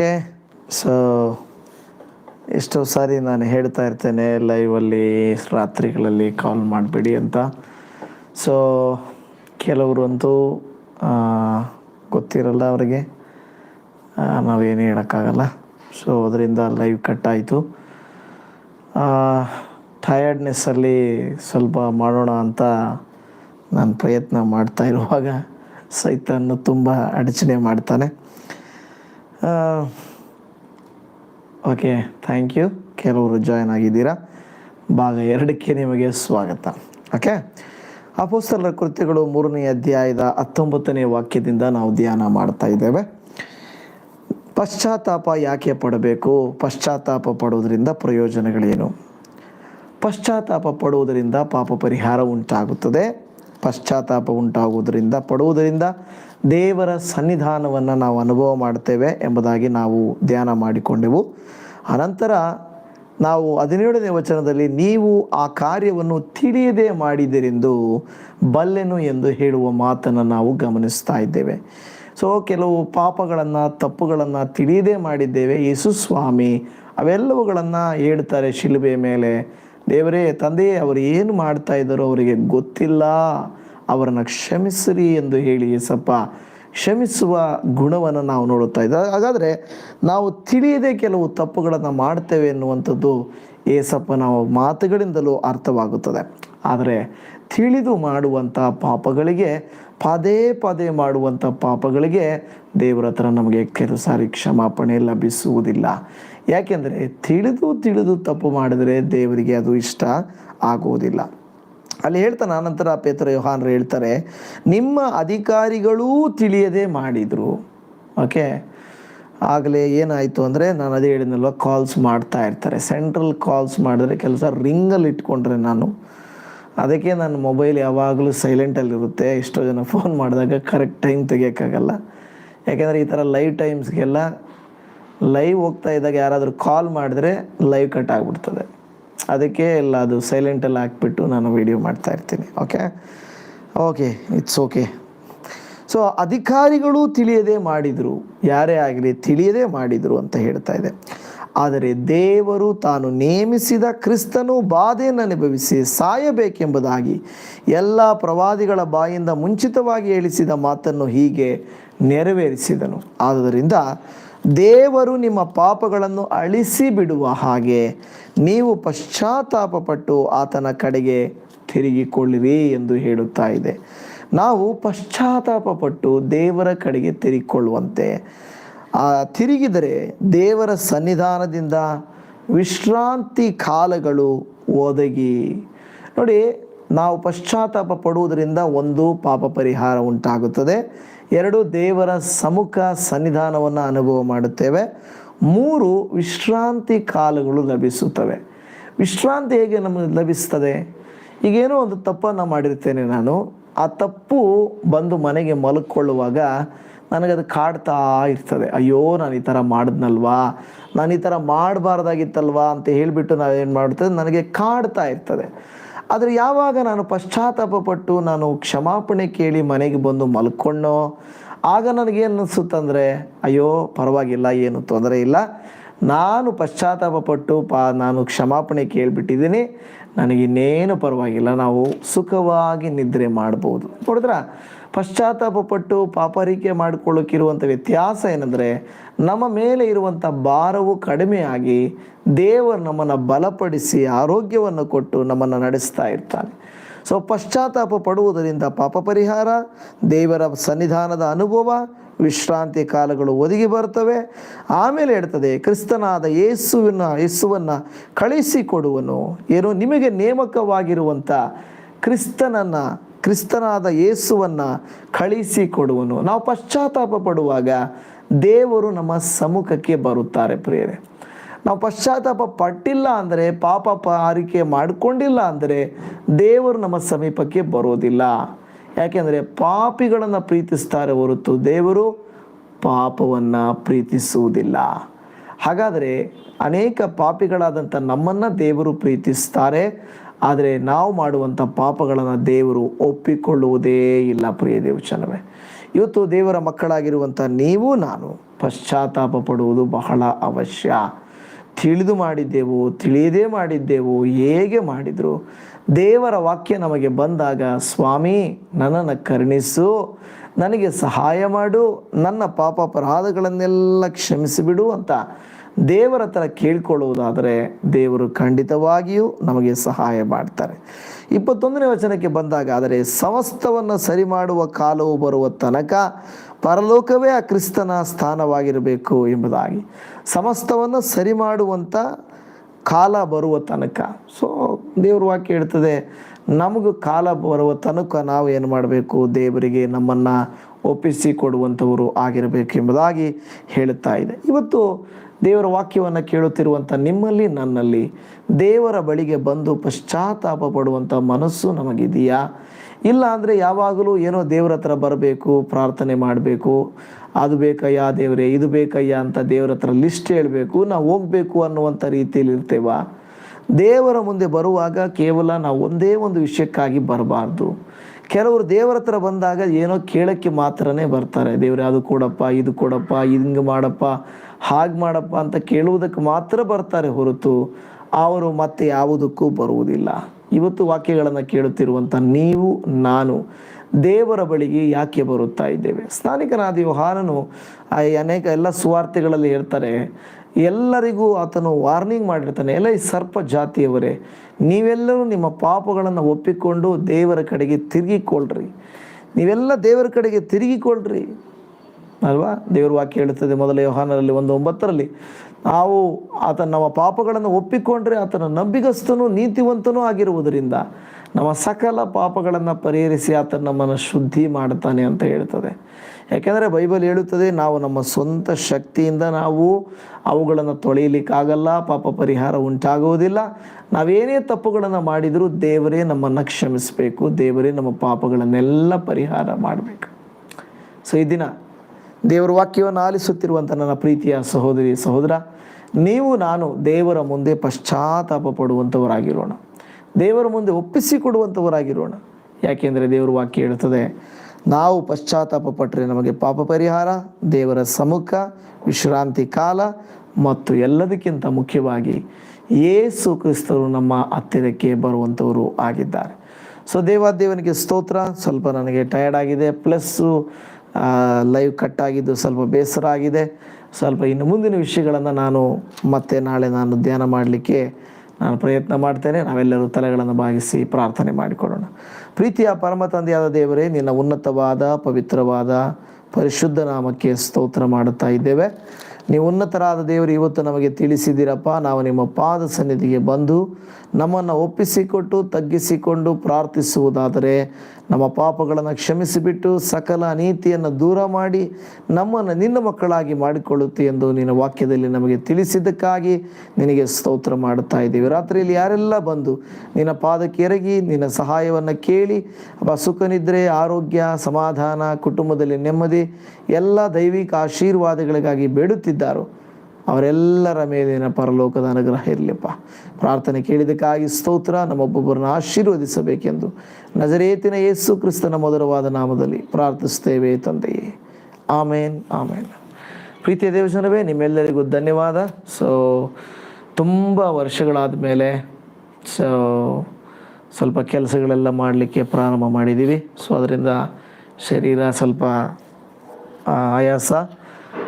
Okay so ಎಷ್ಟೋ ಸಾರಿ ನಾನು ಹೇಳ್ತಾ ಇರ್ತೇನೆ ಲೈವಲ್ಲಿ ರಾತ್ರಿಗಳಲ್ಲಿ ಕಾಲ್ ಮಾಡಬೇಡಿ ಅಂತ. ಸೊ ಕೆಲವರು ಅಂತೂ ಗೊತ್ತಿರಲ್ಲ ಅವರಿಗೆ. ನಾವೇನು ಹೇಳೋಕ್ಕಾಗಲ್ಲ. ಸೊ ಅದರಿಂದ ಲೈವ್ ಕಟ್ ಆಯಿತು. ಟಯರ್ಡ್ನೆಸ್ಸಲ್ಲಿ ಸ್ವಲ್ಪ ಮಾಡೋಣ ಅಂತ ನಾನು ಪ್ರಯತ್ನ ಮಾಡ್ತಾ ಇರುವಾಗ ಸೈತಾನು ತುಂಬ ಅಡಚಣೆ ಮಾಡ್ತಾನೆ. ಓಕೆ ಥ್ಯಾಂಕ್ ಯು ಕೆಲವರು ಜಾಯ್ನ್ ಆಗಿದ್ದೀರಾ? ಭಾಗ ಎರಡಕ್ಕೆ ನಿಮಗೆ ಸ್ವಾಗತ. ಓಕೆ ಅಪೋಸ್ತಲರ ಕೃತ್ಯಗಳು ಮೂರನೇ ಅಧ್ಯಾಯದ ಹತ್ತೊಂಬತ್ತನೇ ವಾಕ್ಯದಿಂದ ನಾವು ಧ್ಯಾನ ಮಾಡ್ತಾ ಇದ್ದೇವೆ. ಪಶ್ಚಾತ್ತಾಪ ಯಾಕೆ ಪಡಬೇಕು? ಪಶ್ಚಾತ್ತಾಪ ಪಡುವುದರಿಂದ ಪ್ರಯೋಜನಗಳೇನು? ಪಶ್ಚಾತ್ತಾಪ ಪಡುವುದರಿಂದ ಪಾಪ ಪರಿಹಾರ ಉಂಟಾಗುತ್ತದೆ. ಪಶ್ಚಾತ್ತಾಪ ಉಂಟಾಗುವುದರಿಂದ ಪಡುವುದರಿಂದ ದೇವರ ಸನ್ನಿಧಾನವನ್ನು ನಾವು ಅನುಭವ ಮಾಡ್ತೇವೆ ಎಂಬುದಾಗಿ ನಾವು ಧ್ಯಾನ ಮಾಡಿಕೊಂಡೆವು. ಅನಂತರ ನಾವು ಹದಿನೇಳನೇ ವಚನದಲ್ಲಿ ನೀವು ಆ ಕಾರ್ಯವನ್ನು ತಿಳಿಯದೆ ಮಾಡಿದಿರೆಂದು ಬಲ್ಲೆನು ಎಂದು ಹೇಳುವ ಮಾತನ್ನು ನಾವು ಗಮನಿಸ್ತಾ ಇದ್ದೇವೆ. ಸೊ ಕೆಲವು ಪಾಪಗಳನ್ನು, ತಪ್ಪುಗಳನ್ನು ತಿಳಿಯದೇ ಮಾಡಿದ್ದೇವೆ. ಯೇಸು ಸ್ವಾಮಿ ಅವೆಲ್ಲವುಗಳನ್ನು ಹೇಳ್ತಾರೆ ಶಿಲುಬೆ ಮೇಲೆ. ದೇವರೇ, ತಂದೆಯೇ, ಅವರು ಏನು ಮಾಡ್ತಾ ಇದ್ದಾರೋ ಅವರಿಗೆ ಗೊತ್ತಿಲ್ಲ. ಅವರನ್ನು ಕ್ಷಮಿಸಿರಿ ಎಂದು ಹೇಳಿ ಏಸಪ್ಪ, ಕ್ಷಮಿಸುವ ಗುಣವನ್ನು ನಾವು ನೋಡುತ್ತಾ ಇದ್ದ. ಹಾಗಾದರೆ ನಾವು ತಿಳಿಯದೆ ಕೆಲವು ತಪ್ಪುಗಳನ್ನು ಮಾಡ್ತೇವೆ ಎನ್ನುವಂಥದ್ದು ಏಸಪ್ಪ ನಾವು ಮಾತುಗಳಿಂದಲೂ ಅರ್ಥವಾಗುತ್ತದೆ. ಆದರೆ ತಿಳಿದು ಮಾಡುವಂಥ ಪಾಪಗಳಿಗೆ, ಪದೇ ಪದೇ ಮಾಡುವಂಥ ಪಾಪಗಳಿಗೆ ದೇವರ ಹತ್ರ ನಮಗೆ ಕೆಲವು ಸಾರಿ ಕ್ಷಮಾಪಣೆ ಲಭಿಸುವುದಿಲ್ಲ. ಯಾಕೆಂದರೆ ತಿಳಿದು ತಿಳಿದು ತಪ್ಪು ಮಾಡಿದರೆ ದೇವರಿಗೆ ಅದು ಇಷ್ಟ ಆಗುವುದಿಲ್ಲ. ಅಲ್ಲಿ ಹೇಳ್ತಾನೆ ಆನಂತರ ಪೇತ್ರ ಯೋಹಾನ್ರು ಹೇಳ್ತಾರೆ, ನಿಮ್ಮ ಅಧಿಕಾರಿಗಳೂ ತಿಳಿಯದೆ ಮಾಡಿದರು. ಓಕೆ? ಆಗಲೇ ಏನಾಯಿತು ಅಂದರೆ ನಾನು ಅದೇ ಹೇಳಿದ್ನಲ್ವ ಕಾಲ್ಸ್ ಮಾಡ್ತಾ ಇರ್ತಾರೆ. ಸೆಂಟ್ರಲ್ ಕಾಲ್ಸ್ ಮಾಡಿದ್ರೆ ಕೆಲಸ ರಿಂಗಲ್ಲಿ ಇಟ್ಕೊಂಡ್ರೆ ನಾನು. ಅದಕ್ಕೆ ನನ್ನ ಮೊಬೈಲ್ ಯಾವಾಗಲೂ ಸೈಲೆಂಟಲ್ಲಿರುತ್ತೆ ಎಷ್ಟೋ ಜನ ಫೋನ್ ಮಾಡಿದಾಗ ಕರೆಕ್ಟ್ ಟೈಮ್ ತೆಗಿಯೋಕ್ಕಾಗಲ್ಲ. ಯಾಕೆಂದರೆ ಈ ಥರ ಲೈವ್ ಟೈಮ್ಸ್ಗೆಲ್ಲ ಲೈವ್ ಹೋಗ್ತಾ ಇದ್ದಾಗ ಯಾರಾದರೂ ಕಾಲ್ ಮಾಡಿದ್ರೆ ಲೈವ್ ಕಟ್ ಆಗಿಬಿಡ್ತದೆ. ಅದಕ್ಕೆ ಎಲ್ಲ ಅದು ಸೈಲೆಂಟಲ್ಲಿ ಹಾಕ್ಬಿಟ್ಟು ನಾನು ವಿಡಿಯೋ ಮಾಡ್ತಾ ಇರ್ತೀನಿ okay okay it's okay so ಅಧಿಕಾರಿಗಳು ತಿಳಿಯದೆ ಮಾಡಿದರು, ಯಾರೇ ಆಗಲಿ ತಿಳಿಯದೆ ಮಾಡಿದರು ಅಂತ ಹೇಳ್ತಾ ಇದೆ. ಆದರೆ ದೇವರು ತಾನು ನೇಮಿಸಿದ ಕ್ರಿಸ್ತನು ಬಾಧೆಯನ್ನು ಅನುಭವಿಸಿ ಸಾಯಬೇಕೆಂಬುದಾಗಿ ಎಲ್ಲ ಪ್ರವಾದಿಗಳ ಬಾಯಿಂದ ಮುಂಚಿತವಾಗಿ ಹೇಳಿಸಿದ ಮಾತನ್ನು ಹೀಗೆ ನೆರವೇರಿಸಿದನು. ಆದುದರಿಂದ ದೇವರು ನಿಮ್ಮ ಪಾಪಗಳನ್ನು ಅಳಿಸಿ ಬಿಡುವ ಹಾಗೆ ನೀವು ಪಶ್ಚಾತ್ತಾಪಪಟ್ಟು ಆತನ ಕಡೆಗೆ ತಿರುಗಿಕೊಳ್ಳಿರಿ ಎಂದು ಹೇಳುತ್ತಾ ಇದೆ. ನಾವು ಪಶ್ಚಾತ್ತಾಪಪಟ್ಟು ದೇವರ ಕಡೆಗೆ ತಿರುಗಿಕೊಳ್ಳುವಂತೆ. ಆ, ತಿರುಗಿದರೆ ದೇವರ ಸನ್ನಿಧಾನದಿಂದ ವಿಶ್ರಾಂತಿ ಕಾಲಗಳು ಒದಗಿ. ನೋಡಿ ನಾವು ಪಶ್ಚಾತ್ತಾಪ ಪಡುವುದರಿಂದ ಒಂದು ಪಾಪ ಪರಿಹಾರ ಉಂಟಾಗುತ್ತದೆ. ಎರಡು, ದೇವರ ಸಮುಖ ಸನ್ನಿಧಾನವನ್ನು ಅನುಭವ ಮಾಡುತ್ತೇವೆ. ಮೂರು, ವಿಶ್ರಾಂತಿ ಕಾಲಗಳು ಲಭಿಸುತ್ತವೆ. ವಿಶ್ರಾಂತಿ ಹೇಗೆ ನಮಗೆ ಲಭಿಸ್ತದೆ ಈಗೇನೋ ಒಂದು ತಪ್ಪನ್ನು ಮಾಡಿರ್ತೇನೆ ನಾನು. ಆ ತಪ್ಪು ಬಂದು ಮನೆಗೆ ನನಗೆ ನನಗದು ಕಾಡ್ತಾ ಇರ್ತದೆ. ಅಯ್ಯೋ, ನಾನು ಈ ಥರ ಮಾಡಿದ್ನಲ್ವಾ? ನಾನು ಈ ಥರ ಮಾಡಬಾರ್ದಾಗಿತ್ತಲ್ವಾ ಅಂತ ಹೇಳಿಬಿಟ್ಟು ನಾವೇನು ಮಾಡ್ತೇವೆ ನನಗೆ ಕಾಡ್ತಾ ಇರ್ತದೆ. ಆದರೆ ಯಾವಾಗ ನಾನು ಪಶ್ಚಾತ್ತಾಪಪಟ್ಟು ನಾನು ಕ್ಷಮಾಪಣೆ ಕೇಳಿ ಮನೆಗೆ ಬಂದು ಮಲ್ಕೊಂಡೋ, ಆಗ ನನಗೇನು ಅನಿಸುತ್ತಂದರೆ ಅಯ್ಯೋ, ಪರವಾಗಿಲ್ಲ, ಏನು ತೊಂದರೆ ಇಲ್ಲ. ನಾನು ಪಶ್ಚಾತ್ತಾಪಪಟ್ಟು ಪಾ, ನಾನು ಕ್ಷಮಾಪಣೆ ಕೇಳಿಬಿಟ್ಟಿದ್ದೀನಿ. ನನಗಿನ್ನೇನು ಪರವಾಗಿಲ್ಲ. ನಾವು ಸುಖವಾಗಿ ನಿದ್ರೆ ಮಾಡ್ಬೋದು. ನೋಡಿದ್ರ? ಪಶ್ಚಾತ್ತಾಪ ಪಟ್ಟು ಪಾಪರಿಕೆ ಮಾಡಿಕೊಳ್ಳೋಕ್ಕಿರುವಂಥ ವ್ಯತ್ಯಾಸ ಏನಂದರೆ ನಮ್ಮ ಮೇಲೆ ಇರುವಂಥ ಭಾರವು ಕಡಿಮೆಯಾಗಿ ದೇವರು ನಮ್ಮನ್ನು ಬಲಪಡಿಸಿ ಆರೋಗ್ಯವನ್ನು ಕೊಟ್ಟು ನಮ್ಮನ್ನು ನಡೆಸ್ತಾ ಇರ್ತಾನೆ. ಸೊ ಪಶ್ಚಾತ್ತಾಪ ಪಡುವುದರಿಂದ ಪಾಪ ಪರಿಹಾರ, ದೇವರ ಸನ್ನಿಧಾನದ ಅನುಭವ, ವಿಶ್ರಾಂತಿ ಕಾಲಗಳು ಒದಗಿ ಬರ್ತವೆ. ಆಮೇಲೆ ಹೇಳ್ತದೆ, ಕ್ರಿಸ್ತನಾದ ಯೇಸುವಿನ, ಯೇಸುವನ್ನು ಕಳಿಸಿಕೊಡುವನು. ಏನು ನಿಮಗೆ ನೇಮಕವಾಗಿರುವಂಥ ಕ್ರಿಸ್ತನನ್ನು ಕ್ರಿಸ್ತನಾದ ಯೇಸುವನ್ನು ಕಳಿಸಿಕೊಡುವನು ನಾವು ಪಶ್ಚಾತ್ತಾಪ ಪಡುವಾಗ ದೇವರು ನಮ್ಮ ಸಮ್ಮುಖಕ್ಕೆ ಬರುತ್ತಾರೆ ಪ್ರಿಯರೇ. ನಾವು ಪಶ್ಚಾತ್ತಾಪ ಪಟ್ಟಿಲ್ಲ ಅಂದರೆ, ಪಾಪ ಪಾರಿಕೆ ಮಾಡಿಕೊಂಡಿಲ್ಲ ಅಂದರೆ ದೇವರು ನಮ್ಮ ಸಮೀಪಕ್ಕೆ ಬರೋದಿಲ್ಲ. ಯಾಕೆಂದರೆ ಪಾಪಿಗಳನ್ನು ಪ್ರೀತಿಸ್ತಾರೆ ಹೊರತು ದೇವರು ಪಾಪವನ್ನು ಪ್ರೀತಿಸುವುದಿಲ್ಲ. ಹಾಗಾದರೆ ಅನೇಕ ಪಾಪಿಗಳಾದಂಥ ನಮ್ಮನ್ನು ದೇವರು ಪ್ರೀತಿಸ್ತಾರೆ. ಆದರೆ ನಾವು ಮಾಡುವಂಥ ಪಾಪಗಳನ್ನು ದೇವರು ಒಪ್ಪಿಕೊಳ್ಳುವುದೇ ಇಲ್ಲ, ಪ್ರಿಯ ದೇವಚನವೇ ಇವತ್ತು ದೇವರ ಮಕ್ಕಳಾಗಿರುವಂಥ ನೀವು, ನಾನು ಪಶ್ಚಾತ್ತಾಪ ಪಡುವುದು ಬಹಳ ಅವಶ್ಯ. ತಿಳಿದು ಮಾಡಿದ್ದೆವು, ತಿಳಿಯದೇ ಮಾಡಿದ್ದೆವು, ಹೇಗೆ ಮಾಡಿದರು? ದೇವರ ವಾಕ್ಯ ನಮಗೆ ಬಂದಾಗ, ಸ್ವಾಮಿ, ನನ್ನನ್ನು ಕರುಣಿಸು, ನನಗೆ ಸಹಾಯ ಮಾಡು, ನನ್ನ ಪಾಪ ಅಪರಾಧಗಳನ್ನೆಲ್ಲ ಕ್ಷಮಿಸಿಬಿಡು ಅಂತ ದೇವರ ಹತ್ರ ಕೇಳ್ಕೊಳ್ಳುವುದಾದರೆ ದೇವರು ಖಂಡಿತವಾಗಿಯೂ ನಮಗೆ ಸಹಾಯ ಮಾಡ್ತಾರೆ. ಇಪ್ಪತ್ತೊಂದನೇ ವಚನಕ್ಕೆ ಬಂದಾಗ, ಆದರೆ ಸಮಸ್ತವನ್ನು ಸರಿ ಮಾಡುವ ಕಾಲವು ಬರುವ ತನಕ ಪರಲೋಕವೇ ಆ ಕ್ರಿಸ್ತನ ಸ್ಥಾನವಾಗಿರಬೇಕು ಎಂಬುದಾಗಿ. ಸಮಸ್ತವನ್ನು ಸರಿ ಮಾಡುವಂಥ ಕಾಲ ಬರುವ ತನಕ. ಸೊ ದೇವರು ವಾಕ್ಯ ಹೇಳ್ತದೆ, ನಮಗೂ ಕಾಲ ಬರುವ ತನಕ ನಾವು ಏನು ಮಾಡಬೇಕು? ದೇವರಿಗೆ ನಮ್ಮನ್ನು ಒಪ್ಪಿಸಿ ಕೊಡುವಂಥವರು ಆಗಿರಬೇಕು ಎಂಬುದಾಗಿ ಹೇಳುತ್ತಾ ಇದೆ. ಇವತ್ತು ದೇವರ ವಾಕ್ಯವನ್ನು ಕೇಳುತ್ತಿರುವಂಥ ನಿಮ್ಮಲ್ಲಿ, ನನ್ನಲ್ಲಿ ದೇವರ ಬಳಿಗೆ ಬಂದು ಪಶ್ಚಾತ್ತಾಪ ಪಡುವಂಥ ಮನಸ್ಸು ನಮಗಿದೆಯಾ? ಇಲ್ಲ ಅಂದರೆ ಯಾವಾಗಲೂ ಏನೋ ದೇವರ ಹತ್ರ ಬರಬೇಕು, ಪ್ರಾರ್ಥನೆ ಮಾಡಬೇಕು, ಅದು ಬೇಕಯ್ಯ ದೇವರೇ, ಇದು ಬೇಕಯ್ಯ ಅಂತ ದೇವರ ಹತ್ರ ಲಿಸ್ಟ್ ಹೇಳಬೇಕು, ನಾವು ಹೋಗಬೇಕು ಅನ್ನುವಂಥ ರೀತಿಯಲ್ಲಿ ಇರ್ತೇವ? ದೇವರ ಮುಂದೆ ಬರುವಾಗ ಕೇವಲ ನಾವು ಒಂದೇ ಒಂದು ವಿಷಯಕ್ಕಾಗಿ ಬರಬಾರ್ದು. ಕೆಲವರು ದೇವರ ಹತ್ರ ಬಂದಾಗ ಏನೋ ಕೇಳೋಕ್ಕೆ ಮಾತ್ರನೇ ಬರ್ತಾರೆ. ದೇವರೇ, ಅದು ಕೊಡಪ್ಪ, ಇದು ಕೊಡಪ್ಪ, ಹಿಂಗೆ ಮಾಡಪ್ಪ ಹಾಗೆ ಮಾಡಪ್ಪ ಅಂತ ಕೇಳುವುದಕ್ಕೆ ಮಾತ್ರ ಬರ್ತಾರೆ ಹೊರತು ಅವರು ಮತ್ತೆ ಯಾವುದಕ್ಕೂ ಬರುವುದಿಲ್ಲ. ಇವತ್ತು ವಾಕ್ಯಗಳನ್ನು ಕೇಳುತ್ತಿರುವಂಥ ನೀವು, ನಾನು, ದೇವರ ಬಳಿಗೆ ಯಾಕೆ ಬರುತ್ತಾ ಇದ್ದೇವೆ? ಸ್ನಾನಿಕನಾದ ಯೋಹಾನನು ಅನೇಕ ಎಲ್ಲ ಸುವಾರ್ತೆಗಳಲ್ಲಿ ಹೇಳ್ತಾರೆ, ಎಲ್ಲರಿಗೂ ಆತನು ವಾರ್ನಿಂಗ್ ಮಾಡಿರ್ತಾನೆ ಎಲ್ಲ ಈ ಸರ್ಪ ಜಾತಿಯವರೇ, ನೀವೆಲ್ಲರೂ ನಿಮ್ಮ ಪಾಪಗಳನ್ನು ಒಪ್ಪಿಕೊಂಡು ದೇವರ ಕಡೆಗೆ ತಿರುಗಿಕೊಳ್ಳ್ರಿ. ನೀವೆಲ್ಲ ದೇವರ ಕಡೆಗೆ ತಿರುಗಿಕೊಳ್ಳ್ರಿ. ಅಲ್ವಾ? ದೇವರ ವಾಕ್ಯ ಹೇಳುತ್ತದೆ ಮೊದಲ ಯೋಹಾನರಲ್ಲಿ ಒಂದು ಒಂಬತ್ತರಲ್ಲಿ, ನಾವು ಆತನ ನಮ್ಮ ಪಾಪಗಳನ್ನು ಒಪ್ಪಿಕೊಂಡ್ರೆ ಆತನ ನಂಬಿಗಸ್ತನೂ, ನೀತಿವಂತನೂ ಆಗಿರುವುದರಿಂದ ನಮ್ಮ ಸಕಲ ಪಾಪಗಳನ್ನು ಪರಿಹರಿಸಿ ಆತನ ನಮ್ಮನ್ನು ಶುದ್ಧಿ ಮಾಡ್ತಾನೆ ಅಂತ ಹೇಳ್ತದೆ. ಯಾಕೆಂದರೆ ಬೈಬಲ್ ಹೇಳುತ್ತದೆ, ನಾವು ನಮ್ಮ ಸ್ವಂತ ಶಕ್ತಿಯಿಂದ ನಾವು ಅವುಗಳನ್ನು ತೊಳೆಯಲಿಕ್ಕಾಗಲ್ಲ, ಪಾಪ ಪರಿಹಾರ ಉಂಟಾಗುವುದಿಲ್ಲ. ನಾವೇನೇ ತಪ್ಪುಗಳನ್ನು ಮಾಡಿದರೂ ದೇವರೇ ನಮ್ಮನ್ನು ಕ್ಷಮಿಸಬೇಕು, ದೇವರೇ ನಮ್ಮ ಪಾಪಗಳನ್ನೆಲ್ಲ ಪರಿಹಾರ ಮಾಡಬೇಕು. ಸೊ ಈ ದಿನ ದೇವರ ವಾಕ್ಯವನ್ನು ಆಲಿಸುತ್ತಿರುವಂಥ ನನ್ನ ಪ್ರೀತಿಯ ಸಹೋದರಿ, ಸಹೋದರ, ನೀವು, ನಾನು ದೇವರ ಮುಂದೆ ಪಶ್ಚಾತ್ತಾಪ ಪಡುವಂಥವರಾಗಿರೋಣ. ದೇವರ ಮುಂದೆ ಒಪ್ಪಿಸಿಕೊಡುವಂಥವರಾಗಿರೋಣ ಯಾಕೆಂದರೆ ದೇವರ ವಾಕ್ಯ ಹೇಳುತ್ತದೆ ನಾವು ಪಶ್ಚಾತ್ತಾಪ ಪಟ್ಟರೆ ನಮಗೆ ಪಾಪ ಪರಿಹಾರ, ದೇವರ ಸಮ್ಮುಖ, ವಿಶ್ರಾಂತಿ ಕಾಲ ಮತ್ತು ಎಲ್ಲದಕ್ಕಿಂತ ಮುಖ್ಯವಾಗಿ ಯೇಸು ಕ್ರಿಸ್ತರು ನಮ್ಮ ಹತ್ತಿರಕ್ಕೆ ಬರುವಂಥವರು ಆಗಿದ್ದಾರೆ. ಸೊ ದೇವಾದೇವನಿಗೆ ಸ್ತೋತ್ರ. ಸ್ವಲ್ಪ ನನಗೆ ಟಯರ್ಡ್ ಆಗಿದೆ. ಪ್ಲಸ್ಸು ಲೈವ್ ಕಟ್ ಆಗಿದ್ದು ಸ್ವಲ್ಪ ಬೇಸರ ಆಗಿದೆ. ಸ್ವಲ್ಪ ಇನ್ನು ಮುಂದಿನ ವಿಷಯಗಳನ್ನು ನಾನು ಮತ್ತೆ ನಾಳೆ ನಾನು ಧ್ಯಾನ ಮಾಡಲಿಕ್ಕೆ ನಾನು ಪ್ರಯತ್ನ ಮಾಡ್ತೇನೆ. ನಾವೆಲ್ಲರೂ ತಲೆಗಳನ್ನು ಭಾಗಿಸಿ ಪ್ರಾರ್ಥನೆ ಮಾಡಿಕೊಳ್ಳೋಣ. ಪ್ರೀತಿಯ ಪರಮ ತಂದೆಯಾದ ದೇವರೇ, ನಿನ್ನ ಉನ್ನತವಾದ, ಪವಿತ್ರವಾದ, ಪರಿಶುದ್ಧ ನಾಮಕ್ಕೆ ಸ್ತೋತ್ರ ಮಾಡುತ್ತಾ ಇದ್ದೇವೆ. ನೀವು ಉನ್ನತರಾದ ದೇವರು, ಇವತ್ತು ನಮಗೆ ತಿಳಿಸಿದ್ದೀರಪ್ಪ, ನಾವು ನಿಮ್ಮ ಪಾದ ಸನ್ನಿಧಿಗೆ ಬಂದು ನಮ್ಮನ್ನು ಒಪ್ಪಿಸಿಕೊಟ್ಟು, ತಗ್ಗಿಸಿಕೊಂಡು ಪ್ರಾರ್ಥಿಸುವುದಾದರೆ ನಮ್ಮ ಪಾಪಗಳನ್ನು ಕ್ಷಮಿಸಿಬಿಟ್ಟು ಸಕಲ ಅನೀತಿಯನ್ನು ದೂರ ಮಾಡಿ ನಮ್ಮನ್ನು ನಿನ್ನ ಮಕ್ಕಳಾಗಿ ಮಾಡಿಕೊಳ್ಳುತ್ತೆ ಎಂದು ನಿನ್ನ ವಾಕ್ಯದಲ್ಲಿ ನಮಗೆ ತಿಳಿಸಿದ್ದಕ್ಕಾಗಿ ನಿನಗೆ ಸ್ತೋತ್ರ ಮಾಡುತ್ತಾ ಇದ್ದೀವಿ. ರಾತ್ರಿಯಲ್ಲಿ ಯಾರೆಲ್ಲ ಬಂದು ನಿನ್ನ ಪಾದಕ್ಕೆ ಎರಗಿ ನಿನ್ನ ಸಹಾಯವನ್ನು ಕೇಳಿ, ಅಪ್ಪ ಸುಖ ನಿದ್ರೆ ಆರೋಗ್ಯ, ಸಮಾಧಾನ, ಕುಟುಂಬದಲ್ಲಿ ನೆಮ್ಮದಿ, ಎಲ್ಲ ದೈವಿಕ ಆಶೀರ್ವಾದಗಳಿಗಾಗಿ ಬೇಡುತ್ತಿದ್ದಾರೋ ಅವರೆಲ್ಲರ ಮೇಲಿನ ಪರಲೋಕದ ಅನುಗ್ರಹ ಇರಲಿಪ್ಪ. ಪ್ರಾರ್ಥನೆ ಕೇಳಿದಕ್ಕಾಗಿ ಸ್ತೋತ್ರ, ನಮ್ಮೊಬ್ಬೊಬ್ಬರನ್ನ ಆಶೀರ್ವದಿಸಬೇಕೆಂದು ನಜರೇತಿನ ಯೇಸು ಕ್ರಿಸ್ತನ ಮಧುರವಾದ ನಾಮದಲ್ಲಿ ಪ್ರಾರ್ಥಿಸ್ತೇವೆ ತಂದೆಯೇ. ಆಮೇನ್ ಆಮೇನ್. ಪ್ರೀತಿಯ ದೇವಜನವೇ ನಿಮ್ಮೆಲ್ಲರಿಗೂ ಧನ್ಯವಾದ. ಸೊ ತುಂಬ ವರ್ಷಗಳಾದ ಮೇಲೆ ಸೊ ಸ್ವಲ್ಪ ಕೆಲಸಗಳೆಲ್ಲ ಮಾಡಲಿಕ್ಕೆ ಪ್ರಾರಂಭ ಮಾಡಿದ್ದೀವಿ. ಸೊ ಅದರಿಂದ ಶರೀರ ಸ್ವಲ್ಪ ಆಯಾಸ.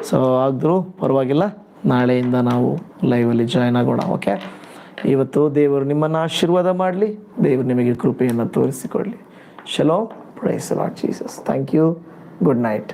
ಸೊ ಆದರೂ ಪರವಾಗಿಲ್ಲ. ನಾಳೆಯಿಂದ ನಾವು ಲೈವಲ್ಲಿ ಜಾಯ್ನ್ ಆಗೋಣ ಓಕೆ ಇವತ್ತು ದೇವರು ನಿಮ್ಮನ್ನು ಆಶೀರ್ವಾದ ಮಾಡಲಿ, ದೇವರು ನಿಮಗೆ ಕೃಪೆಯನ್ನು ತೋರಿಸಿಕೊಡಲಿ. Shalom praise lord Jesus thank you good night